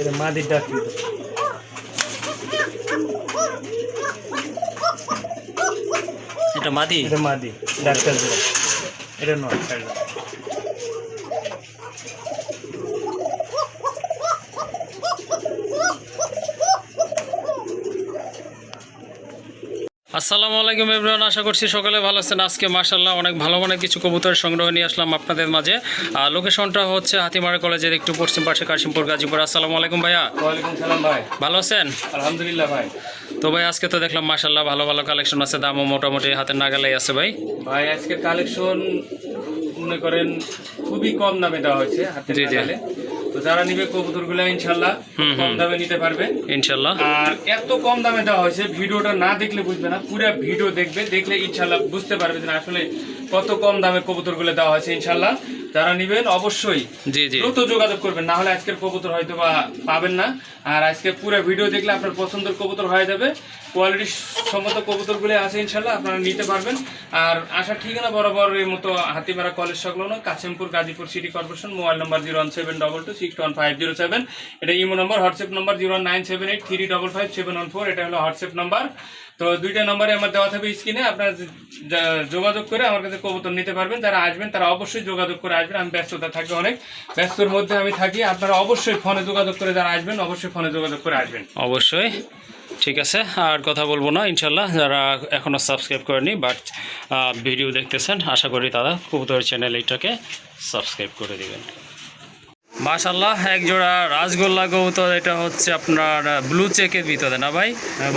এটা মাদির ডাক এটা মাদি? এটা মাদি ডাক্তার এটা নয়। আসসালামু আলাইকুম এভরিওয়ান আশা করছি সকালে ভালো আছেন। আজকে মাশাল্লাহ অনেক ভালো মানের কিছু কবুতর সংগ্রহ নিয়ে আসলাম আপনাদের মাঝে। আর লোকেশনটা হচ্ছে হাতিমারা কলেজের একটু পশ্চিম পাশে কাশিমপুর গাজীপুর। আসসালামু আলাইকুম ভাইয়া। ভাই। ভালো আছেন? আলহামদুলিল্লাহ ভাই। তো ভাই আজকে তো দেখলাম মাশাল্লাহ ভালো ভালো কালেকশন আছে দামও মোটামুটি হাতের নাগালেই আছে ভাই। ভাই আজকে কালেকশন মনে করেন খুবই কম দামে দেওয়া হয়েছে হাতে জি, জি। তো যারা নিবে কবুতরগুলো ইনশাল্লাহ কম দামে নিতে পারবে। ইনশাল্লাহ। আর এত কম দামে দেওয়া হয়েছে ভিডিওটা না দেখলে বুঝবে না পুরো ভিডিও দেখবে দেখলে ইনশাল্লাহ বুঝতে পারবে যে আসলে কত কম দামে কবুতরগুলো দেওয়া হয়েছে ইনশাল্লাহ। যারা নিবেন অবশ্যই দ্রুত যোগাযোগ করবেন না হলে আজকের কবুতর হয়তো বা পাবেন না। আর আজকে পুরো ভিডিও দেখলে আপনার পছন্দের কবুতর হয়ে যাবে। কোয়ালিটি সম্মত কবুতরগুলো আছে ইনশাল্লাহ আপনারা নিতে পারবেন। আর আসার ঠিকানা বরাবর এর মতো হাতিমারা কলেজ সংলগ্ন Kashimpur Gazipur city corporation mobile number zero one seven double two six one five zero seven এটা imo number WhatsApp number zero nine seven eight three double five seven one four এটা হলো WhatsApp number তো দুইটা নম্বরে আমার দেওয়া থাকবে স্ক্রিনে, আপনারা যোগাযোগ করে আমার কাছে কবুতর নিতে পারবেন, যারা আসবেন তারা অবশ্যই যোগাযোগ করে আসবেন, আমি ব্যস্ততা থাকি অনেক। ব্যস্তর মধ্যে আমি থাকি, আপনারা অবশ্যই ফোনে যোগাযোগ করে যারা আসবেন, অবশ্যই ফোনে যোগাযোগ করে আসবেন। অবশ্যই, ঠিক আছে, আর কথা বলব না ইনশাল্লাহ যারা এখনও সাবস্ক্রাইব করেনি বাট ভিডিও দেখতেছেন, আশা করি তারা কবুতর চ্যানেল এইটাকে সাবস্ক্রাইব করে দিবেন। মাশাল্লাহ এক জোড়া রাজগোল্লা কবুতর এটা হচ্ছে আপনার ব্লু চেকের ভিতরে না ভাই?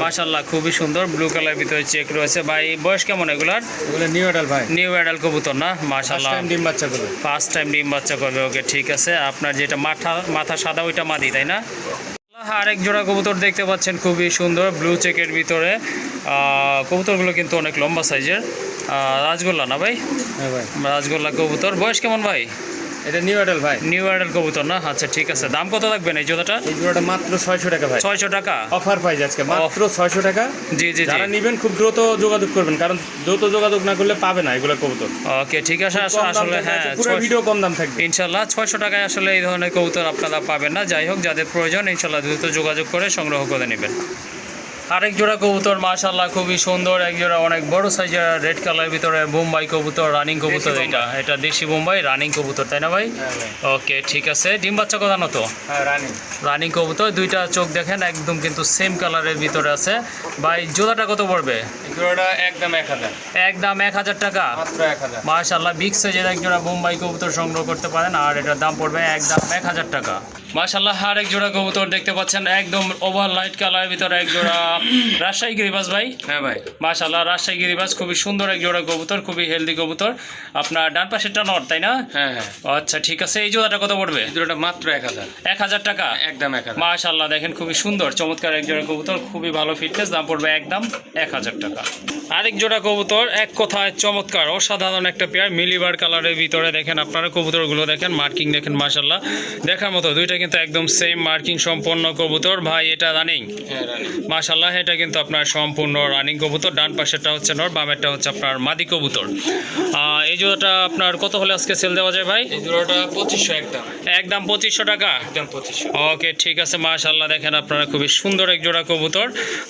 মাশাল্লাহ খুবই সুন্দর ব্লু কালার ভিতরে চেক রয়েছে। ভাই বয়স কেমন এগুলার? নিউ অ্যাডাল ভাই। নিউ অ্যাডাল কবুতর না? মাশাল্লাহ ডিম বাচ্চা করবে। ফার্স্ট টাইম ডিম বাচ্চা করবে ওকে ঠিক আছে। আপনার যেটা মাথা মাথা সাদা ওইটা মাদি তাই না? আরেক জোড়া কবুতর দেখতে পাচ্ছেন খুবই সুন্দর ব্লু চেকের ভিতরে। কবুতরগুলো কিন্তু অনেক লম্বা সাইজের রাজগোল্লা না ভাই? হ্যাঁ ভাই। রাজগোল্লা কবুতর। বয়স কেমন ভাই? এটা নিউ অ্যাডাল ভাই। নিউ অ্যাডাল কবুতর না? আচ্ছা ঠিক আছে। দাম কত রাখবেন এই জোড়াটা এই জোড়াটা মাত্র ছয়শো টাকা ভাই। ছয়শো টাকা? অফার প্রাইস আজকে মাত্র ছয়শো টাকা। জি জি যারা নিবেন খুব দ্রুত যোগাযোগ করবেন কারণ দ্রুত যোগাযোগ না করলে পাবে না এগুলো কবুতর। ওকে ঠিক আছে আস- আসলে হ্যাঁ পুরো ভিডিও কম দাম থাকবে। ইনশাল্লাহ ছয়শো টাকায় আসলে এই ধরনের কবুতর আপনারা পাবেন না। যাই হোক যাদের প্রয়োজন ইনশাল্লাহ দ্রুত যোগাযোগ করে সংগ্রহ করে নেবেন। আরেক জোড়া কবুতর মাশাল্লাহ খুবই সুন্দর। এক জোড়া অনেক বড় সাইজের রেড কালারের ভিতরে বোম্বাই কবুতর রানিং কবুতর এটা। এটা দেশি বোম্বাই রানিং কবুতর তাই না ভাই? হ্যাঁ ওকে ঠিক আছে। ডিম বাচ্চা কোথানো তো? হ্যাঁ রানিং। কবুতর দুইটা চোখ দেখেন একদম কিন্তু সেম কালারের ভিতরে আছে। ভাই জোড়াটা কত পড়বে? একদম এক হাজার। একদম এক হাজার টাকা? মাশাল্লাহ বিগ সাইজের এক জোড়া বোম্বাই কবুতর সংগ্রহ করতে পারেন আর এটার দাম পড়বে একদম এক হাজার টাকা। মাশাল্লাহ আর এক জোড়া কবুতর দেখতে পাচ্ছেন একদম ওভার লাইট কালারের ভিতরে এক জোড়া রাজশাহী গিরিবাস ভাই। হ্যাঁ ভাই। মাশাল্লাহ রাজশাহী গিরিবাস খুবই সুন্দর এক জোড়া কবুতর খুবই হেলদি কবুতর। আপনার ডান পাশেরটা নট তাই না? হ্যাঁ হ্যাঁ। আচ্ছা ঠিক আছে এই জোড়াটা কত পড়বে? জোড়াটা মাত্র এক হাজার। এক হাজার টাকা? একদম এক হাজার। মাশাল্লাহ দেখেন খুবই সুন্দর চমৎকার এক জোড়া কবুতর খুবই ভালো ফিটনেস দাম পড়বে একদম এক হাজার টাকা। আরেক জোড়া কবুতর এক কথায় চমৎকার অসাধারণ একটা পেয়ার মিলিবার কালারের ভিতরে দেখেন আপনারা কবুতরগুলো দেখেন মার্কিং দেখেন মাশাল্লাহ দেখার মতো দুইটা কিন্তু একদম সেম মার্কিং সম্পন্ন কবুতর। ভাই এটা রানিং হ্যাঁ রানিং মাশাল্লাহ এটা কিন্তু আপনার সম্পূর্ণ রানিং কবুতর। ডান পাশেরটা হচ্ছে নর বামেরটা হচ্ছে আপনার মাদি কবুতর। এই জোড়াটা আপনার কত হলে আজকে সেল দেওয়া যায় ভাই? এই জোড়াটা পঁচিশশো একদম একদম পঁচিশশো টাকা? একদম পঁচিশশো। ওকে ঠিক আছে মাশাল্লাহ দেখেন আপনারা খুবই সুন্দর এক জোড়া কবুতর।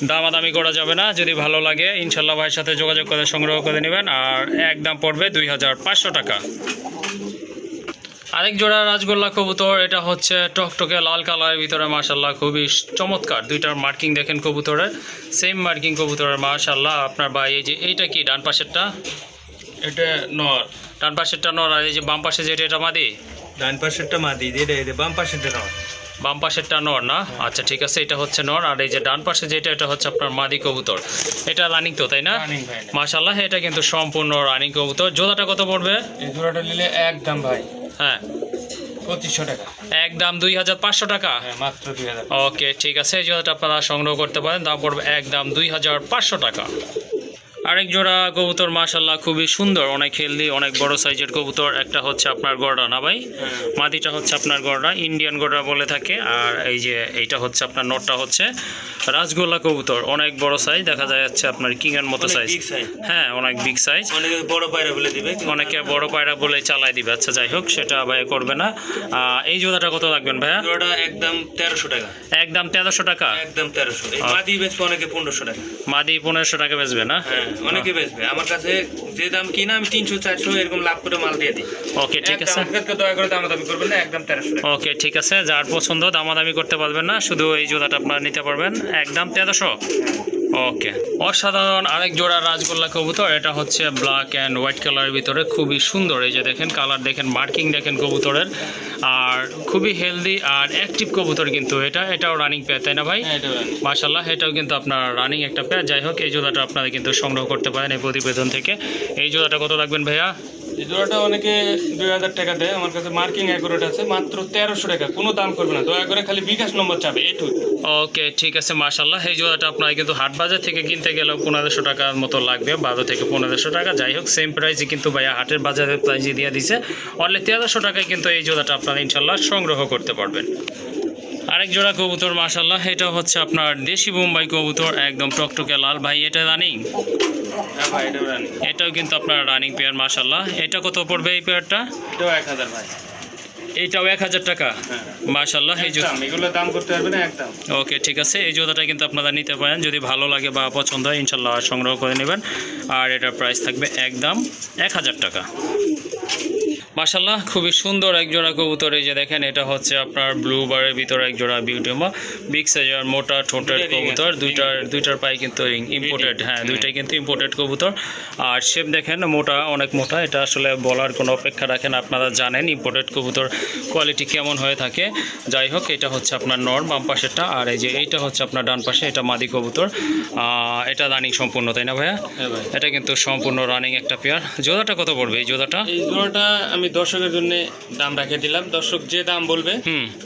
দামাদামি করা যাবে না যদি ভালো লাগে ইনশাল্লাহ ভাইয়ের সাথে যোগাযোগ করে সংগ্রহ করে নেবেন। আর একদম পড়বে দুই হাজার পাঁচশো টাকা। আরেক জোড়া রাজগোল্লা কবুতর এটা হচ্ছে টকটকে লাল কালারের ভিতরে মাশাল্লাহ খুবই চমৎকার। দুইটার মার্কিং দেখেন কবুতরের সেম মার্কিং কবুতরের মাশাল্লাহ আপনার ভাই এই যে এইটা কি ডান পাশেরটা? এটা নর। ডান পাশেরটা নর আর এই যে বাম পাশে যেটা এটা মাদি? ডান পাশেরটা মাদি এটা এটা বাম পাশেরটা নর। বাম পাশেরটা নর না? আচ্ছা ঠিক আছে এটা হচ্ছে নর আর এই যে ডান পাশে যেটা এটা হচ্ছে আপনার মাদি কবুতর। এটা রানিং তো তাই না? মাশাল্লাহ এটা কিন্তু সম্পূর্ণ রানিং কবুতর। জোড়াটা কত পড়বে? এই জোড়াটা নিলে একদম ভাই। হ্যাঁ। পঁচিশশো টাকা। একদম দুই হাজার পাঁচশো টাকা? হ্যাঁ মাত্র দুই হাজার ওকে ঠিক আছে এই আপনারা সংগ্রহ করতে পারেন দাম পড়বে একদম দুই হাজার পাঁচশো টাকা। আরেক জোড়া কবুতর মাশাল্লাহ খুবই সুন্দর। অনেক হেলদি অনেক বড় সাইজের কবুতর। একটা হচ্ছে আপনার গড়া না ভাই? মাদিটা হচ্ছে আপনার গড়া ইন্ডিয়ান গড়া বলে থাকে। আর এই যে এইটা হচ্ছে আপনার নটটা হচ্ছে রাজগোল্লা কবুতর। অনেক বড় সাইজ দেখা যায় যাচ্ছে আপনার কিংয়ের মতো সাইজ হ্যাঁ অনেক বিগ সাইজ অনেকে বড় পায়রা বলে দিবে অনেকে বড় পায়রা বলে চালাই দিবে। আচ্ছা যাই হোক সেটা ভাই করবে না। এই জোড়াটা কত রাখবেন ভাইয়া? জোড়াটা একদম তেরোশো টাকা। একদম তেরোশো টাকা? একদম তেরোশো। এই। মাদি বেচবে অনেকে পনেরোশো টাকা। মাদি পনেরোশো টাকা বেচবে না? হ্যাঁ। অনেকে বেচবে। আমার কাছে যে দাম কিনা আমি তিনশো চারশো এরকম লাভ করে মাল দিয়ে দিই। ওকে ঠিক আছে। দয়া করে দাম দাবি করবেন না একদম তেরোশো ওকে ঠিক আছে। যার পছন্দ দামাদামি করতে পারবেন না শুধু এই জোড়াটা আপনারা নিতে পারবেন। একদম তেরোশো? ওকে অসাধারণ আরেক জোড়া রাজগোল্লা কবুতর এটা হচ্ছে ব্ল্যাক অ্যান্ড হোয়াইট কালারের ভিতরে খুবই সুন্দর। এই যে দেখেন কালার দেখেন মার্কিং দেখেন কবুতরের। আর খুবই হেলদি আর অ্যাক্টিভ কবুতর কিন্তু এটা। এটাও রানিং পেয়ার তাই না ভাই? হ্যাঁ। মাশাল্লাহ এটাও কিন্তু আপনার রানিং একটা পেয়ার যাই হোক এই জোড়াটা আপনারা কিন্তু সংগ্রহ করতে পারেন এই প্রতিবেদন থেকে। এই জোড়াটা কত লাগবেন ভাইয়া? এই জোড়াটা অনেকে দুই হাজার টাকা দেয়। আমার কাছে মার্কিং অ্যাকুরেট আছে। মাত্র তেরোশো টাকা। কোনো দাম করবে না। দয়া করে খালি বিকাশ নম্বর চাবে এটু ওকে ঠিক আছে মাশাল্লাহ এই জোড়াটা আপনার কিন্তু হাট বাজার থেকে কিনতে গেলেও পনেরোশো টাকার মতো লাগবে। বারো থেকে পনেরোশো টাকা। যাই হোক সেম প্রাইসে কিন্তু ভাইয়া হাটের বাজারের প্রাইসে দিয়ে দিছে। অনলি তেরোশো টাকায় কিন্তু এই জোড়াটা আপনারা ইনশাল্লাহ সংগ্রহ করতে পারবেন। আরেক জোড়া কবুতর মাশাল্লাহ এটা হচ্ছে আপনার দেশি বোম্বাই কবুতর। একদম টকটকে লাল। ভাই, এটা রানিং? এটাও কিন্তু আপনার রানিং পেয়ার মাশাল্লাহ এটা কত পড়বে এই পেয়ারটা এটাও এক হাজার ভাই। এইটাও এক হাজার টাকা? হ্যাঁ। মাশাল্লাহ এই জুতা এগুলো দাম করতে পারবে না একদম। ওকে ঠিক আছে। এই জুতাটা কিন্তু আপনারা নিতে পারেন। যদি ভালো লাগে বা পছন্দ হয় ইনশাল্লাহ সংগ্রহ করে নেবেন। আর এটার প্রাইস থাকবে একদম এক হাজার টাকা। মার্শাল্লাহ খুবই সুন্দর এক জোড়া কবুতর। এই যে দেখেন এটা হচ্ছে আপনার ব্লু বারের ভিতরে এক জোড়া বিউটিমা বিগ সাইজের মোটা ঠোঁটের কবুতর। দুইটার দুইটার পায়ে কিন্তু ইম্পোর্টেড হ্যাঁ দুইটাই কিন্তু ইম্পোর্টেড কবুতর। আর শেপ দেখেন মোটা অনেক মোটা। এটা আসলে বলার কোনো অপেক্ষা রাখেন আপনারা জানেন ইম্পোর্টেড কবুতর কোয়ালিটি কেমন হয়ে থাকে। যাই হোক এটা হচ্ছে আপনার নর বাম পাশেরটা। আর এই যে এইটা হচ্ছে আপনার ডান পাশে এটা মাদি কবুতর। এটা রানিং সম্পূর্ণ তাই না ভাইয়া? হ্যাঁ এটা কিন্তু সম্পূর্ণ রানিং একটা পেয়ার জোড়াটা কত পড়বে? এই এই জোড়াটা আমি দর্শকের জন্য দাম রাখে দিলাম। দর্শক যে দাম বলবে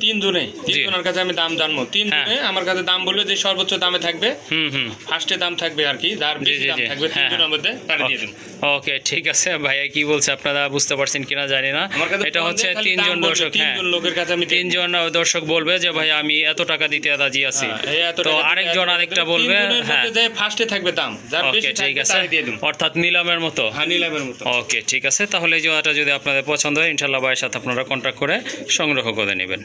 তিন জনে তিন জনের কাছে আমি দাম জানব। তিন হ্যাঁ। জনে আমার কাছে দাম বলবে যে সর্বোচ্চ দামে থাকবে। ফার্স্টে দাম থাকবে আর কি যার বেশি দাম থাকবে তিন হ্যাঁ, জনের মধ্যে তারা দিয়ে দিন। ওকে ঠিক আছে। ভাইয়া কি বলছে আপনারা বুঝতে পারছেন কিনা জানি না। এটা হচ্ছে তিনজন দর্শক হ্যাঁ। তিনজন লোকের কাছে আমি তিনজন দর্শক বলবে যে ভাই আমি এত টাকা দিতে রাজি আছি। হ্যাঁ, তো আরেকজন আরেকটা বলবে তিনজনের হ্যাঁ। ফার্স্টে থাকবে দাম যার বেশি ঠিক আছে। দিন। অর্থাৎ নিলামের মতো। হ্যাঁ নিলামের মতো। ওকে ঠিক আছে। তাহলে জোড়াটা যদি আপনাদের পছন্দ হয় ইনশাল্লাহ ভাইয়ের সাথে আপনারা কন্ট্যাক্ট করে সংগ্রহ করে নেবেন।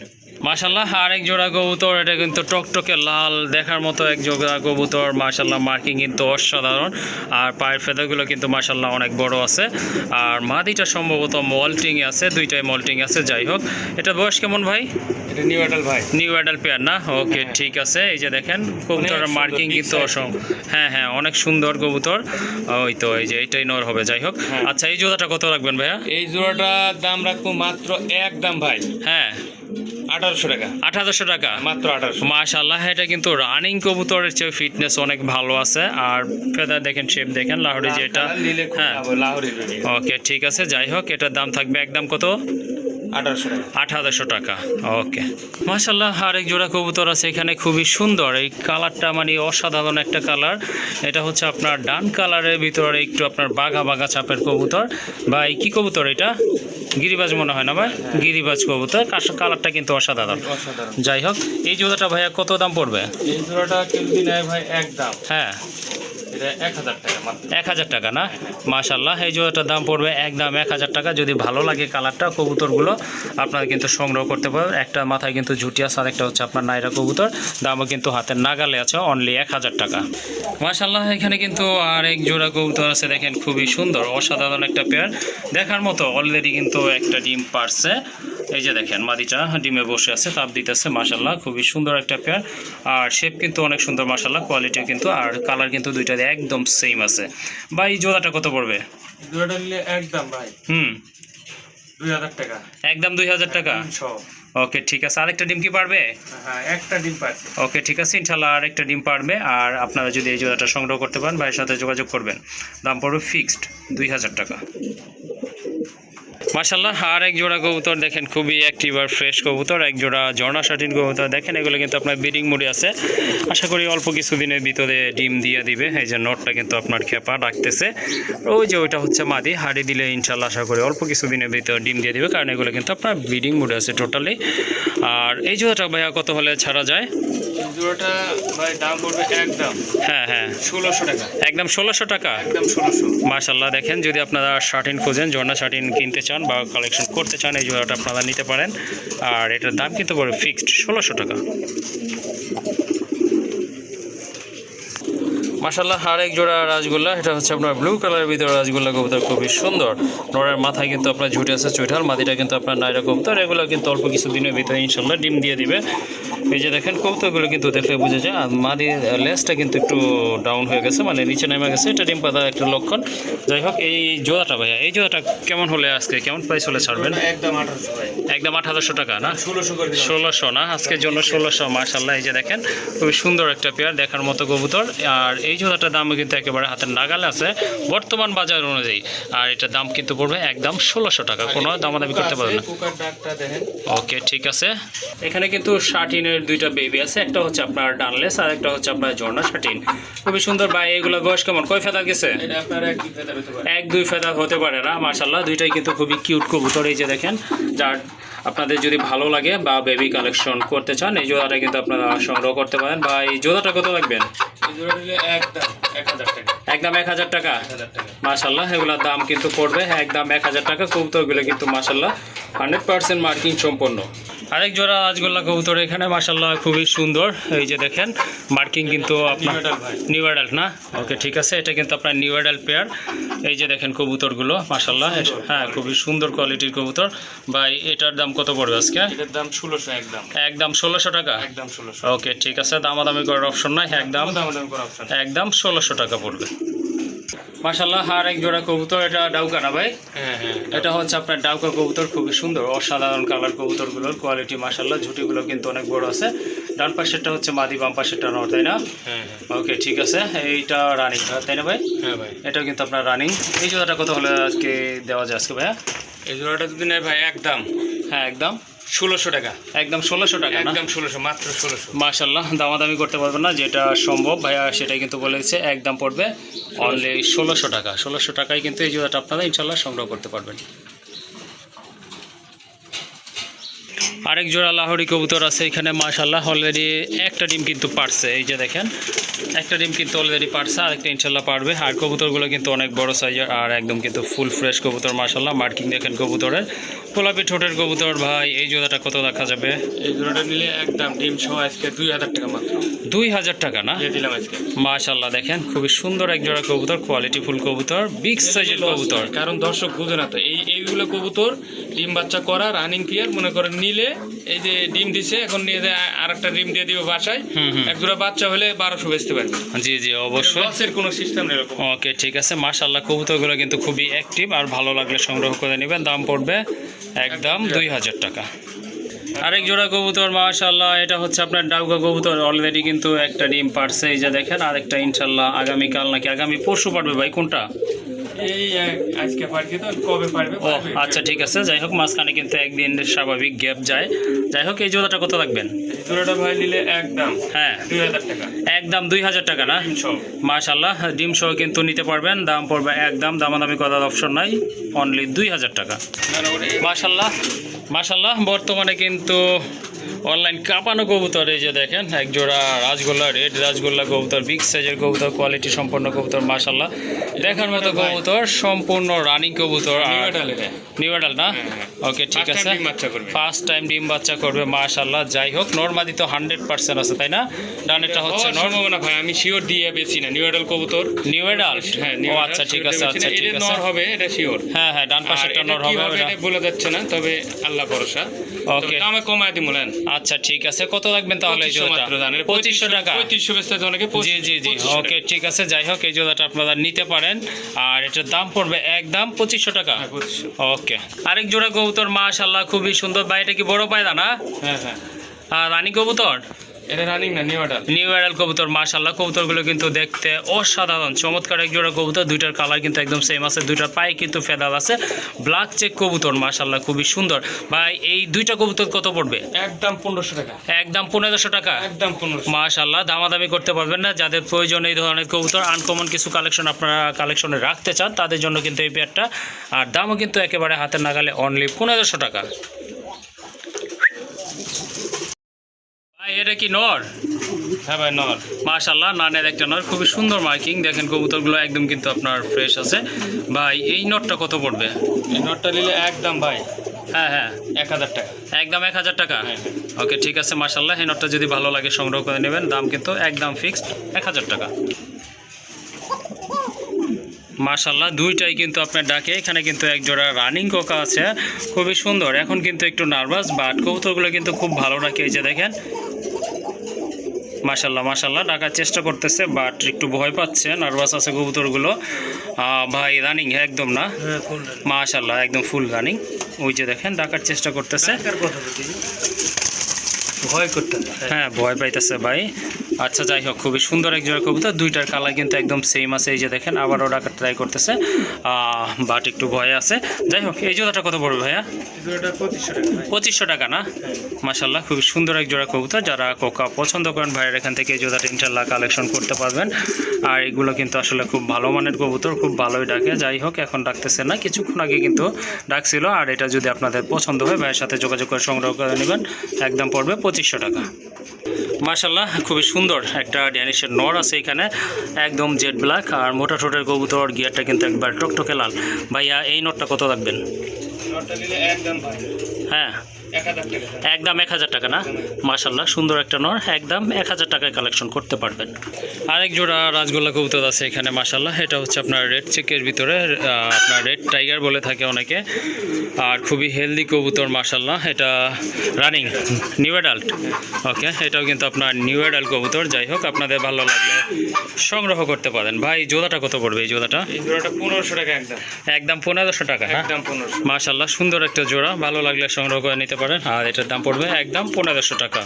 মাশাল্লাহ আরেক জোড়া কবুতর এটা কিন্তু টকটকে লাল দেখার মতো এক জোড়া কবুতর মাশাল্লাহ মার্কিং কিন্তু অসাধারণ। আর পায়ের ফেদারগুলো কিন্তু মাশাল্লাহ অনেক বড় আছে। আর মাদিটা সম্ভবত মল্টিংয়ে আছে দুইটাই মল্টিং আছে যাই হোক। এটা বয়স কেমন ভাই? এটা নিউ অ্যাডাল ভাই। নিউ অ্যাডাল পেয়ার না? ওকে ঠিক আছে। এই যে দেখেন কবুতরের মার্কিং কিন্তু। অসম হ্যাঁ হ্যাঁ অনেক সুন্দর কবুতর। ওই তো এই যে এইটাই নর হবে যাই হোক। হ্যাঁ। আচ্ছা এই জোড়াটা কত রাখবেন ভাইয়া? এই জোড়াটার দাম রাখব মাত্র এক দাম ভাই। হ্যাঁ। আঠারোশো টাকা। আঠারোশো টাকা? মাত্র আঠারোশো। মাশাল্লাহ এটা কিন্তু রানিং কবুতরের চেয়ে ফিটনেস অনেক ভালো আছে। আর ফেদার দেখেন শেপ দেখেন লাহোরি যেটা হ্যাঁ। ওকে ঠিক আছে যাই হোক এটার দাম থাকবে একদম কত? আঠারোশো টাকা। ওকে। আরেক জোড়া কবুতর আছে এখানে খুবই সুন্দর। এই কালারটা মানে অসাধারণ একটা কালার। এটা হচ্ছে আপনার ডান কালারের ভিতরে একটু আপনার বাঘা বাঘা চাপের কবুতর। বা এই কী কবুতর এটা? গিরিবাজ মনে হয় না ভাই? গিরিবাজ কবুতর। তো কালারটা কিন্তু অসাধারণ। যাই হোক এই জোড়াটা ভাইয়া কত দাম পড়বে? এই জোড়াটা কিন্তু নেয় ভাই এক দাম। হ্যাঁ। এক হাজার টাকা এক না? মাশাল্লাহ এই জোড়াটার দাম পড়বে একদম এক হাজার টাকা। যদি ভালো লাগে কালারটা, কবুতরগুলো আপনারা কিন্তু সংগ্রহ করতে পারেন একটা মাথায় কিন্তু ঝুটি আছে আর একটা হচ্ছে আপনার নাইরা কবুতর। দামও কিন্তু হাতের নাগালে আছে অনলি এক হাজার টাকা। মাশাল্লাহ এখানে কিন্তু আর এক জোড়া কবুতর আছে, দেখেন খুবই সুন্দর, অসাধারণ একটা পেয়ার দেখার মতো অলরেডি কিন্তু একটা ডিম পারছে। এই যে দেখেন মাদিটা ডিমে বসে আছে তাপ দিতেছে মাশাল্লাহ খুবই সুন্দর একটা পেয়ার আর শেপ কিন্তু অনেক সুন্দর মাশাল্লাহ কোয়ালিটিও কিন্তু আর কালার কিন্তু দুইটা একদম সেম আছে। ভাই জোড়াটা কত পড়বে? জোড়াটা নিলে এক দাম ভাই। হুম। একদম দুই হাজার টাকা? ওকে ঠিক আছে। আরেকটা ডিম কি পারবে? হ্যাঁ একটা ডিম পাচ্ছে ওকে ঠিক আছে ইনশাল্লাহ আরেকটা ডিম পারবে। আর আপনারা যদি এই জোড়াটা সংগ্রহ করতে পারেন ভাইয়ের সাথে যোগাযোগ করবেন। দাম পড়বে ফিক্সড দুই হাজার টাকা। মাশাল্লাহ আর এক জোড়া কবুতর দেখেন, খুবই অ্যাক্টিভ আর ফ্রেশ কবুতর, এক জোড়া জর্না শাটিন কবুতর দেখেন, এগুলো কিন্তু আপনার ব্রিডিং মুডে আছে। আশা করি অল্প কিছুদিনের ভিতরে ডিম দিয়ে দিবে, এই যে নটটা কিন্তু আপনার খেপা রাখতেছে। ওই যে ওইটা হচ্ছে মাদি, হাড়ি দিলে ইনশাল্লাহ আশা করি অল্প কিছুদিনের ভিতরে ডিম দিয়ে দিবে, কারণ এগুলো কিন্তু আপনার ব্রিডিং মুডে আছে টোটালি আর এই জোড়াটা ভাইয়া কত হলে ছাড়া যায়? জোড়াটা ভাই দাম পড়বে একদম হ্যাঁ হ্যাঁ। ষোলোশো টাকা। একদম ষোলোশো টাকা? একদম ষোলোশো। মাশাল্লাহ দেখেন যদি আপনারা শার্টিন খোঁজেন ঝর্ণা শার্টিন কিনতে চান বা কালেকশন করতে চান এই জোড়াটা আপনারা নিতে পারেন। আর এটার দাম কিন্তু পড়ে ফিক্সড ষোলোশো টাকা। মাশাল্লাহ আর এক জোড়া রাজগোল্লা এটা হচ্ছে আপনার ব্লু কালারের ভিতরে রাজগোল্লা কবুতর খুবই সুন্দর। নড়ের মাথায় কিন্তু আপনার ঝুটে আছে চুইঠাল মাদিটা কিন্তু আপনার নাইরা কবুতর এগুলো কিন্তু অল্প কিছু দিনের ভিতরে ইনশাল্লাহ ডিম দিয়ে দিবে। এই যে দেখেন কবুতরগুলো কিন্তু দেখলে বোঝা যায় আর মাদির লেসটা কিন্তু একটু ডাউন হয়ে গেছে মানে নিচে নেমে গেছে এটা ডিম পাতার একটা লক্ষণ। যাই হোক এই জোড়াটা ভাইয়া এই জোড়াটা কেমন হলে আজকে কেমন প্রাইস হলে ছাড়বেন? একদম আঠারোশো একদম আঠারোশো টাকা না? ষোলোশো না? আজকের জন্য ষোলোশো মার্শাল্লাহ এই যে দেখেন খুবই সুন্দর একটা পেয়ার দেখার মতো কবুতর। আর এই জোড়াটার দামও কিন্তু একেবারে হাতের নাগালে আছে। বর্তমান বাজার অনুযায়ী। আর এটার দাম কিন্তু পড়বে একদম ষোলোশো টাকা। কোনো দামাদামি করতে পারবে না। ওকে ঠিক আছে। এখানে কিন্তু শার্টিনের দুইটা বেবি আছে। একটা হচ্ছে আপনার ডানলেস আর একটা হচ্ছে আপনার ঝর্ণা শার্টিন। খুবই সুন্দর ভাই এগুলো বয়স কেমন? কয় ফেদা গেছে? এক দুই ফেদা হতে পারে। না মার্শাল্লাহ দুইটাই কিন্তু খুবই কিউট কবুতর। এই যে দেখেন যার আপনাদের যদি ভালো লাগে বা বেবি কালেকশন করতে চান এই জোড়াটা কিন্তু আপনারা সংগ্রহ করতে পারেন। বা এই জোড়াটা কত লাগবেন একদম এক হাজার টাকা। এগুলোর দাম কিন্তু পড়বে। একদম এক হাজার টাকা। কবুতরগুলো কিন্তু হান্ড্রেড পার্সেন্ট মার্কিং সম্পন্ন। আরেক জোড়া রাজগোল্লা কবুতর এখানে মাশাল্লাহ খুবই সুন্দর। এই যে দেখেন মার্কিং কিন্তু আপনার। নিউ অ্যাডাল্ট না? ওকে ঠিক আছে এটা কিন্তু আপনার নিউ অ্যাডাল্ট পেয়ার এই যে দেখেন কবুতরগুলো মাশাল্লাহ হ্যাঁ খুবই সুন্দর কোয়ালিটির কবুতর। ভাই এটার দাম কত পড়বে আজকে? এটার দাম ষোলোশো একদম। একদম ষোলোশো টাকা? একদম ষোলোশো। ওকে ঠিক আছে দামাদামি করার অপশন নাই একদম। একদম ষোলোশো টাকা পড়বে। মাশাল্লাহ আর এক জোড়া কবুতর এটা ডাউকা না ভাই? হ্যাঁ হ্যাঁ এটা হচ্ছে আপনার ডাউকা কবুতর খুবই সুন্দর অসাধারণ কালার কবুতরগুলোর কোয়ালিটি মাশাল্লাহ ঝুটিগুলো কিন্তু অনেক বড় আছে। ডান পাশেরটা হচ্ছে মাদি বাম পাশেরটা নর তাই না? হ্যাঁ ওকে ঠিক আছে এইটা রানিং তাই না ভাই? হ্যাঁ ভাই। এটাও কিন্তু আপনার রানিং এই জোড়াটা কত হলে আজকে দেওয়া যায় আজকে ভাইয়া? এই জোড়াটা যদি নেয় ভাই একদম। হ্যাঁ একদম। ষোলোশো টাকা। একদম ষোলোশো টাকা একদম ষোলোশো মাত্র ষোলোশো। মাশাল্লাহ দামাদামি করতে পারবেন না যেটা সম্ভব ভাইয়া সেটাই কিন্তু বলে দিচ্ছে একদম পড়বে অনলি ষোলোশো টাকা। ষোলোশো টাকায় কিন্তু এই জুতাটা আপনারা ইনশাল্লাহ সংগ্রহ করতে পারবেন। আরেক জোড়া লাহরি কবুতর আছে এখানে মাশাল্লাহ অলরেডি একটা ডিম কিন্তু পারছে। এই যে দেখেন একটা ডিম কিন্তু অলরেডি পারছে আর একটা ইনশাল্লাহ পারবে। আর কবুতরগুলো কিন্তু অনেক বড় সাইজের আর একদম কিন্তু ফুল ফ্রেশ কবুতর মাশাল্লাহ মার্কিং দেখেন কবুতরের। গোলাপি ঠোঁটের কবুতর ভাই এই জোড়াটা কত দেখা যাবে? এই জোড়াটা নিলে একদম ডিম সহ আজকে দুই হাজার টাকা মাত্র। দুই হাজার টাকা না? দিলাম আজকে। মাশাল্লাহ দেখেন খুবই সুন্দর এক জোড়া কবুতর কোয়ালিটি ফুল কবুতর বিগ সাইজের কবুতর। কারণ দর্শক বুঝে না তো এই এইগুলো কবুতর ডিম বাচ্চা করা রানিং পিয়ার মনে করেন নিলে এই যে ডিম দিছে এখন নিয়ে যায় আর একটা ডিম দিয়ে দিবে বাসায়। এক জোড়া বাচ্চা হলে বারোশো বেচতে পারবে। জি জি অবশ্যই। লসের কোনো সিস্টেম নেই ওকে ঠিক আছে। মাশাল্লাহ কবুতরগুলো কিন্তু খুবই অ্যাক্টিভ আর ভালো লাগলে সংগ্রহ করে নেবেন। দাম পড়বে একদম দুই হাজার টাকা। আরেক জোড়া কবুতর মাশাল্লাহ এটা হচ্ছে আপনার ডাউকা কবুতর। অলরেডি কিন্তু একটা ডিম পারছে। এই যে দেখেন আরেকটা ইনশাল্লাহ আগামীকাল নাকি আগামী পরশু পারবে ভাই কোনটা? এই আজকে পারছি তো? কবে পারবে? ও আচ্ছা ঠিক আছে। যাই হোক মাঝখানে কিন্তু একদিন স্বাভাবিক গ্যাপ যায়। যাই হোক এই জোড়াটা কত রাখবেন জোড়াটা ভাই নিলে একদম হ্যাঁ। দুই হাজার টাকা। একদম দুই হাজার টাকা না? মাশাল্লাহ ডিম সহ কিন্তু নিতে পারবেন। দাম পড়বে একদম দামাদামি করার অপশন নাই। অনলি দুই হাজার টাকা। মাশাল্লাহ মাশাল্লাহ বর্তমানে কিন্তু অনলাইন কাঁপানো কবুতর এই যে দেখেন এক জোড়া রাজগোল্লা রেড রাজগোল্লা কবুতর বিগ সাইজের কবুতর কোয়ালিটি সম্পন্ন কবুতর মাশাল্লাহ দেখার মতো কবুতর সম্পূর্ণ রানিং কবুতর নিউডাল না? ওকে ঠিক আছে। ডিম বাচ্চা করবে। ফার্স্ট টাইম ডিম বাচ্চা করবে মাশাল্লাহ যাই হোক নর্মাদি তো হান্ড্রেড পার্সেন্ট আছে তাই না? ডানেরটা হচ্ছে হচ্ছে নর ভাই আমি শিওর দিয়ে বেশি না। নিউ এডাল কবুতর। নিউ অ্যাডাল্ট হ্যাঁ ও আচ্ছা ঠিক আছে আচ্ছা ঠিক আছে। নর হবে এটা শিওর হ্যাঁ হ্যাঁ ডান পাশেরটা নর হবে এটা বলে যাচ্ছে না তবে আল্লাহ ভরসা। ওকে দামে কমায় দিই বলেন আচ্ছা ঠিক আছে। কত লাগবেন তাহলে এই জোড়াটা? পঁচিশশো টাকা। পঁয়ত্রিশশো বেচতে অনেকে জি জি জি। ওকে ঠিক আছে। যাই হোক এই জোড়াটা আপনারা নিতে পারেন। আর এটার দাম পড়বে একদম পঁচিশশো টাকা। হ্যাঁ ওকে। আরেক জোড়া কবুতর মাশাল্লাহ খুবই সুন্দর। ভাই এটা কি বড় পায়দা না? হ্যাঁ হ্যাঁ। আর রানী কবুতর? এটা রানিং না নিউ অর্ডার নিউ অ্যাডাল কবুতর মাশাল্লাহ কবুতরগুলো কিন্তু দেখতে অসাধারণ। চমৎকার এক জোড়া কবুতর দুইটার কালার কিন্তু একদম সেম আছে দুইটার পায়ে কিন্তু ফেদাল আছে। ব্ল্যাক চেক কবুতর মাশাল্লাহ খুবই সুন্দর। ভাই এই দুইটা কবুতর কত পড়বে? একদম পনেরোশো টাকা। একদম টাকা? দামাদামি করতে পারবেন না। যাদের প্রয়োজন এই ধরনের কবুতর আনকমন কিছু কালেকশন আপনারা কালেকশনে রাখতে চান তাদের জন্য কিন্তু এই পেয়ারটা আর দামও কিন্তু একেবারে হাতের নাগালে অনলি পনেরোশো টাকা ভাই এটা কি নর? হ্যাঁ ভাই নর। মাশাল্লাহ নানের একটা নর। খুবই সুন্দর মার্কিং। দেখেন কবুতরগুলো একদম কিন্তু আপনার ফ্রেশ আছে। ভাই এই নটটা কত পড়বে? এই নটটা নিলে একদম ভাই হ্যাঁ হ্যাঁ। এক হাজার টাকা। একদম এক হাজার টাকা? হ্যাঁ, ওকে ঠিক আছে মাশাল্লাহ এই নটটা যদি ভালো লাগে সংগ্রহ করে নেবেন। দাম কিন্তু একদম ফিক্সড এক হাজার টাকা। মাশাল্লাহ দুইটাই কিন্তু আপনার ডাকে। এখানে কিন্তু এক জোড়া রানিং কোকা আছে। খুবই সুন্দর। এখন কিন্তু একটু নার্ভাস বাট কবুতরগুলো কিন্তু খুব ভালো রাখে এই যে দেখেন? মাশাল্লাহ মাশাল্লাহ ডাকার চেষ্টা করতেছে বাট একটু ভয় পাচ্ছে নার্ভাস আছে কবুতরগুলো। ভাই রানিং হ্যাঁ একদম না? হ্যাঁ মাশাল্লাহ একদম ফুল রানিং ওই যে দেখেন ডাকার চেষ্টা করতেছে। ভয় করতে হ্যাঁ ভয় পাইতেছে ভাই। আচ্ছা যাই হোক খুবই সুন্দর এক জোড়া কবুতর। দুইটার কালার কিন্তু একদম সেম আছে এই যে দেখেন আবারও ডাকার ট্রাই করতেছে। বাট একটু ভয় আছে। যাই হোক এই জোড়াটা কত পড়বে ভাইয়া? পঁচিশশো টাকা ভাই। পঁচিশশো টাকা না? মাসাল্লাহ খুবই সুন্দর এক জোড়া কবুতর। যারা কোকা পছন্দ করেন ভাইয়ের এখান থেকে এই জোড়াটা ইনশাল্লাহ কালেকশন করতে পারবেন। আর এগুলো কিন্তু আসলে খুব ভালো মানের কবুতর খুব ভালোই ডাকে। যাই হোক এখন ডাকতেছে না। কিছুক্ষণ আগে কিন্তু ডাকছিল। আর এটা যদি আপনাদের পছন্দ হয় ভাইয়ের সাথে যোগাযোগ করে সংগ্রহ করে নেবেন। একদম পড়বে পঁচিশশো টাকা। মার্শাল্লাহ খুবই সুন্দর একটা ড্যানিশের নর আছে এখানে একদম জেড ব্ল্যাক আর মোটা ঠোঁটের কবুতর গিয়ারটা কিন্তু একবার টকটকে লাল। ভাইয়া এই নটটা কত রাখবেন? হ্যাঁ। একদম এক হাজার টাকা না? মার্শাল্লাহ সুন্দর একটা নর একদম এক হাজার টাকায় কালেকশন করতে পারবেন। আরেক জোড়া রাজগোল্লা কবুতর আছে এখানে মার্শাল্লাহ এটা হচ্ছে আপনার রেড চেকের ভিতরে আপনার রেড টাইগার বলে থাকে অনেকে। আর খুবই হেলদি কবুতর মার্শাল্লাহ এটা রানিং নিউ অ্যাডাল্ট ওকে এটাও কিন্তু আপনার নিউ অ্যাডাল্ট কবুতর। যাই হোক আপনাদের ভালো লাগলে সংগ্রহ করতে পারেন। ভাই জোড়াটা কত পড়বে এই জোড়াটা? এই জোড়াটা পনেরোশো টাকা একদম। একদম পনেরোশো টাকা হ্যাঁ? মাশাল্লাহ সুন্দর একটা জোড়া ভালো লাগলে সংগ্রহ করে নিতে পারেন। আর এটার দাম পড়বে একদম পনেরোশো টাকা।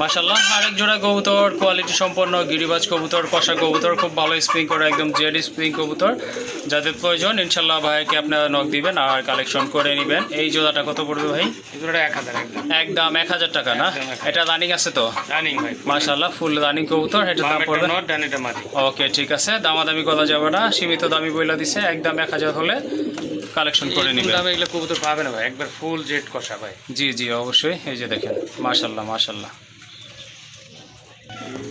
মাশাল্লাহ আরেক জোড়া কবুতর কোয়ালিটি সম্পন্ন গিরিবাজ কবুতর কষা কবুতর খুব ভালো স্প্রিং করে একদম জেড স্প্রিং কবুতর। যাদের প্রয়োজন ইনশাল্লাহ ভাইকে আপনারা নখ দিবেন আর কালেকশন করে নেবেন। এই জোড়াটা কত পড়বে ভাই? একদম। এক হাজার টাকা না। এটা রানিং আছে তো? রানিং ভাই মাশাল্লাহ ফুল রানিং কবুতর এটার দাম পড়বে? এটা ওকে ঠিক আছে দামাদামি করা যাবে না সীমিত দামি বইলা দিছে একদম এক হাজার হলে। কালেকশন করে নেবেন। দামে এগুলো কবুতর পাবে না ভাই একবার ফুল জেট কষা ভাই। জি জি অবশ্যই। এই যে দেখেন মাশাল্লাহ মাশাল্লাহ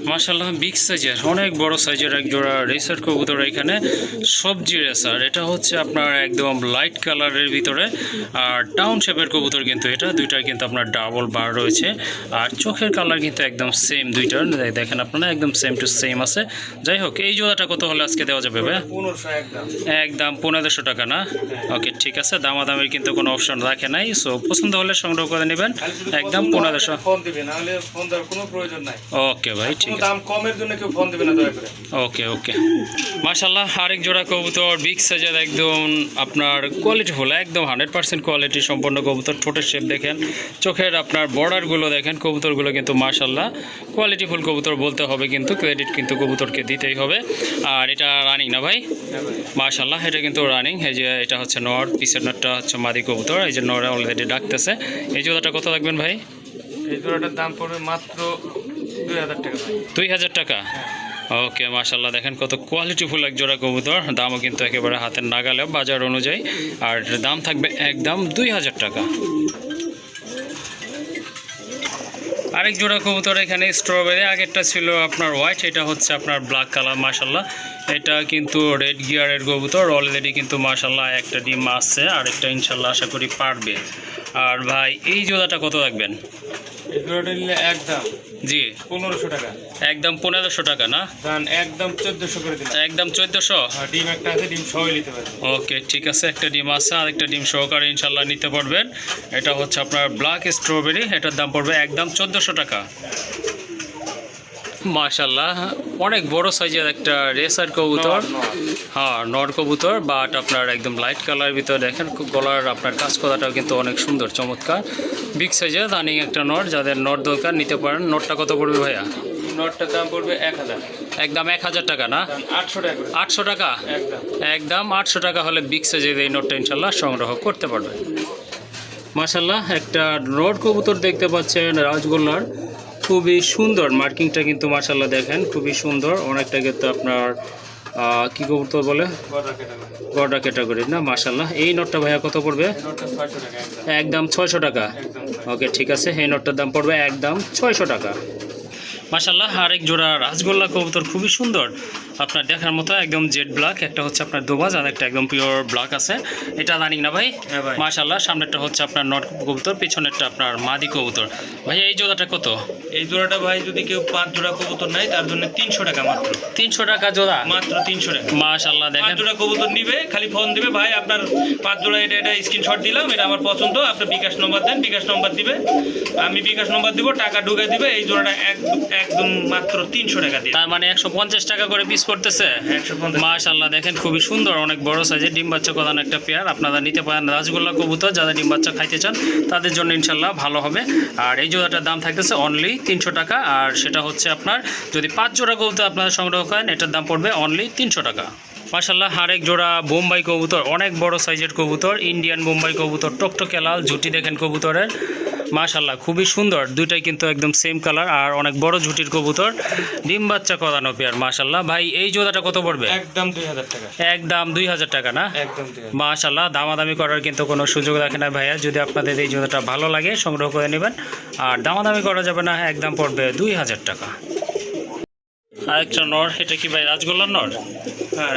মাশাল্লাহ বিগ সাইজের অনেক বড় সাইজের এক জোড়া রেসার কবুতর এখানে। সবজি রেসার এটা হচ্ছে আপনার একদম লাইট কালারের ভিতরে। আর টাউন শেপের কবুতর কিন্তু এটা দুইটার কিন্তু আপনার ডাবল বার রয়েছে। আর চোখের কালার কিন্তু একদম সেম দুইটার। দেখেন আপনারা একদম সেম টু সেম আছে। যাই হোক এই জোড়াটা কত হলে আজকে দেওয়া যাবে ভাই একদম। একদম পনেরোশো টাকা না? ওকে ঠিক আছে দামাদামের কিন্তু কোনো অপশন রাখে নাই। সো পছন্দ হলে সংগ্রহ করে নেবেন। একদম পনেরোশো ওকে ভাই ঠিক কোনো আছে। দাম কমের জন্য কেউ ফোন দিবে না দয়া করে। ওকে ওকে। মাশাল্লাহ আরেক জোড়া কবুতর বিগ একদম আপনার কোয়ালিটি ফুল একদম হান্ড্রেড পার্সেন্ট কোয়ালিটি সম্পন্ন কবুতর ঠোঁটের শেপ দেখেন। চোখের আপনার বর্ডারগুলো দেখেন কবুতরগুলো কিন্তু মাশাল্লাহ কোয়ালিটি ফুল কবুতর বলতে হবে কিন্তু ক্রেডিট কিন্তু কবুতরকে দিতেই হবে। আর এটা রানিং না ভাই? মাশাল্লাহ এটা কিন্তু রানিং এই যে এটা হচ্ছে নর পিসের নরটা হচ্ছে মাদি কবুতর এই যে নর অলরেডি ডাকতেছে। এই জোড়াটা কত লাগবেন ভাই? এই জোড়াটার দাম পড়বে মাত্র দুই হাজার টাকা ওকে মাশাল্লাহ দেখেন কত কোয়ালিটিফুল এক জোড়া কবুতর। দামও কিন্তু একেবারে হাতের নাগালে বাজার অনুযায়ী। আর দাম থাকবে একদম দুই হাজার টাকা। আরেক জোড়া কবুতর এখানে স্ট্রবেরি আগেরটা ছিল আপনার হোয়াইট এটা হচ্ছে আপনার ব্ল্যাক কালার মাশাল্লাহ এটা কিন্তু রেড গিয়ারের কবুতর অলরেডি কিন্তু মাশাল্লাহ একটা ডিম আসছে আরেকটা ইনশাল্লাহ আশা করি পারবে। আর ভাই, এই জোড়াটা কত রাখবেন? একদম। জি। পনেরোশো টাকা। একদম পনেরোশো টাকা না? একদম চোদ্দশো করে দিলাম। একদম চোদ্দোশো? আর ডিম একটা আছে ডিম সবাই নিতে পারবেন। ওকে ঠিক আছে একটা ডিম আছে আর একটা ডিম সহকারে ইনশাল্লাহ নিতে পারবেন। এটা হচ্ছে আপনার ব্ল্যাক স্ট্রবেরি এটার দাম পড়বে একদম চোদ্দোশো টাকা। মাশাল্লাহ অনেক বড় সাইজের একটা রেসার কবুতর। হ্যাঁ নর কবুতর বাট আপনার একদম লাইট কালার ভিতরে দেখেন গলার আপনার কাজ করাটাও কিন্তু অনেক সুন্দর চমৎকার। বিগ সাইজের রানিং একটা নর যাদের নর দরকার নিতে পারেন। নটটা কত পড়বে ভাইয়া? নটটার দাম পড়বে এক হাজার। একদম এক হাজার টাকা না? আটশো টাকা আটশো টাকা? একদম। আটশো টাকা হলে বিগ সাইজের এই নোটটা ইনশাল্লাহ সংগ্রহ করতে পারবে মাশাল্লাহ একটা রড কবুতর দেখতে পাচ্ছেন রাজগোল্লার। খুবই সুন্দর মার্কিংটা কিন্তু মার্শাল্লাহ দেখেন খুবই সুন্দর। অনেকটা কিন্তু আপনার কি কবুতর বলে? গড়া ক্যাটাগরি। না? মার্শাল্লাহ এই নোটটা ভাইয়া কত পড়বে? একদম। ছয়শো টাকা। ওকে ঠিক আছে। এই নোটটার দাম পড়বে একদম ছয়শো টাকা। মাশাল্লাহ আরেক জোড়া রাজগোল্লা কবুতর খুবই সুন্দর। আপনার দেখার মতো একদম জেড ব্ল্যাক একটা হচ্ছে আপনার দোবাজ আর একটা একদম পিওর ব্ল্যাক আছে। এটা রানিং না ভাই? হ্যাঁ ভাই। মাশাল্লাহ সামনেরটা হচ্ছে আপনার নট কবুতর পিছনেরটা আপনার মাদি কবুতর। ভাই এই জোড়াটা কত? এই জোড়াটা ভাই যদি কেউ পাঁচ জোড়া কবুতর নেয় তার জন্য তিনশো টাকা মাত্র। তিনশো টাকা জোড়া? মাত্র তিনশো টাকা। মাশাল্লাহ পাঁচ দেখেন। জোড়া কবুতর নিবে খালি ফোন দিবে ভাই আপনার পাঁচ জোড়া এটা এটা স্ক্রিনশট দিলাম এটা আমার পছন্দ আপনার বিকাশ নম্বর দেন বিকাশ নম্বর দিবে। আমি বিকাশ নম্বর দিব টাকা ঢুকে দিবে এই জোড়াটা এক- একদম মাত্র তিনশো টাকা দিয়ে। তার মানে একশো পঞ্চাশ টাকা করে পিস পড়তেছে? মাশাল্লাহ দেখেন খুবই সুন্দর অনেক বড় সাইজের ডিম বাচ্চা প্রধান একটা পেয়ার আপনারা নিতে পারেন রাজগোল্লা কবুতর যারা ডিম বাচ্চা খাইতে চান তাদের জন্য ইনশাল্লাহ ভালো হবে। আর এই জোড়াটার দাম থাকতেছে অনলি তিনশো টাকা আর সেটা হচ্ছে আপনার যদি পাঁচ জোড়া কবুতর আপনারা সংগ্রহ করেন এটার দাম পড়বে অনলি তিনশো টাকা। মাশাল্লাহ আরেক জোড়া বোম্বাই কবুতর অনেক বড় সাইজের কবুতর ইন্ডিয়ান বোম্বাই কবুতর টকটকে লাল ঝুটি দেখেন কবুতরের। মাশাল্লাহ খুবই সুন্দর। দুইটাই কিন্তু একদম সেম কালার আর অনেক বড় ঝুটির কবুতর। ডিম বাচ্চা কদানো পেয়ার মাশাল্লাহ ভাই এই জোড়াটা কত পড়বে? একদম দুই হাজার টাকা। একদম দুই হাজার টাকা না? একদম মাশাল্লাহ দামাদামি করার কিন্তু কোনো সুযোগ রাখে না ভাইয়া। যদি আপনাদের এই জোদাটা ভালো লাগে সংগ্রহ করে নেবেন। আর দামাদামি করা যাবে না একদম পড়বে দুই হাজার টাকা। আরেকটা নর এটা কি ভাই রাজগোল্লার নর? হ্যাঁ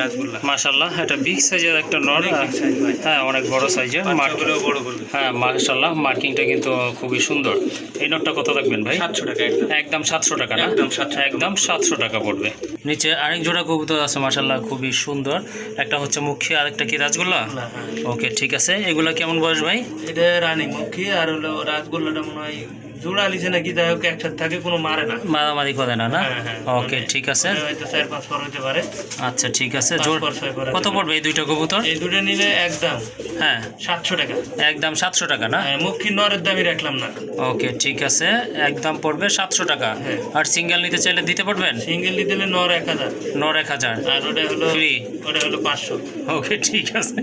মাশাল্লাহ এটা বিগ সাইজের একটা নর। হ্যাঁ অনেক বড় সাইজের বড় হ্যাঁ মাশাল্লাহ মার্কিংটা কিন্তু খুবই সুন্দর। এই নটটা কত রাখবেন ভাই? সাতশো টাকা একদম সাতশো টাকা না? একদম 700 টাকা। একদম সাতশো টাকা পড়বে। নিচে আরেক জোড়া কবুতর আছে মাশাল্লাহ খুবই সুন্দর। একটা হচ্ছে মুখী আরেকটা কি রাজগোল্লা? ওকে ঠিক আছে। এগুলা কেমন বয়স ভাই? এটা রানী মুখী আর হলো রাসগোল্লাটা মনে হয় জোড়া লিছে নাকি যাই হোক একসাথে থাকে কোনো মারে না। মারামারি করে না না? হ্যাঁ, হ্যাঁ। ওকে ঠিক আছে। হয়তো চার পাঁচ পর হতে পারে। আচ্ছা ঠিক আছে। কত পড়বে এই দুইটা কবুতর? এই দুটো নিলে একদম হ্যাঁ। সাতশো টাকা। একদম সাতশো টাকা না? হ্যাঁ, মুখী নরের দামই রাখলাম না। ওকে ঠিক আছে। একদম পড়বে সাতশো টাকা। হ্যাঁ। আর সিঙ্গেল নিতে চাইলে দিতে পারবেন? সিঙ্গেল নিতে হলে নর এক হাজার। নর এক হাজার। আর ওটা হলো Free। ওটা হলো পাঁচশো। ওকে ঠিক আছে।